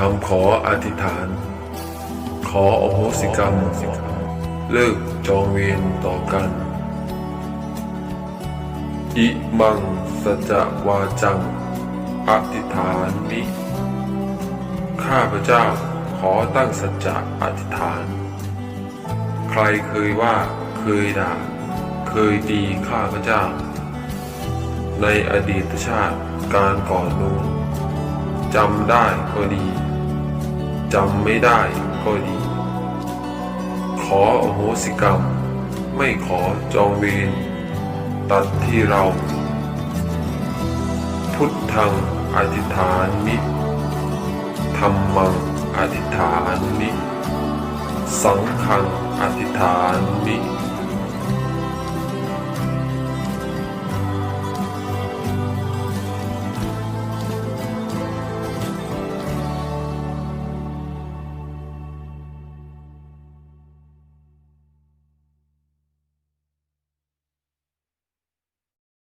คำขออธิษฐาน ขออโหสิกรรม เลิกจองเวรต่อกัน อิมังสัจวาจัง อธิษฐานมิข้าพเจ้าขอตั้งสัจจะอธิษฐาน ใครเคยว่าเคยด่า เคยตีข้าพเจ้า ในอดีตชาติการก่อนนู้นจำได้ก็ดี จำไม่ได้ก็ดี ขออโหสิกรรม ไม่ขอจองเวรตัดที่เรา พุทธังอธิษฐานมิธรรมังอธิษฐานมิสังฆังอธิษฐานมิ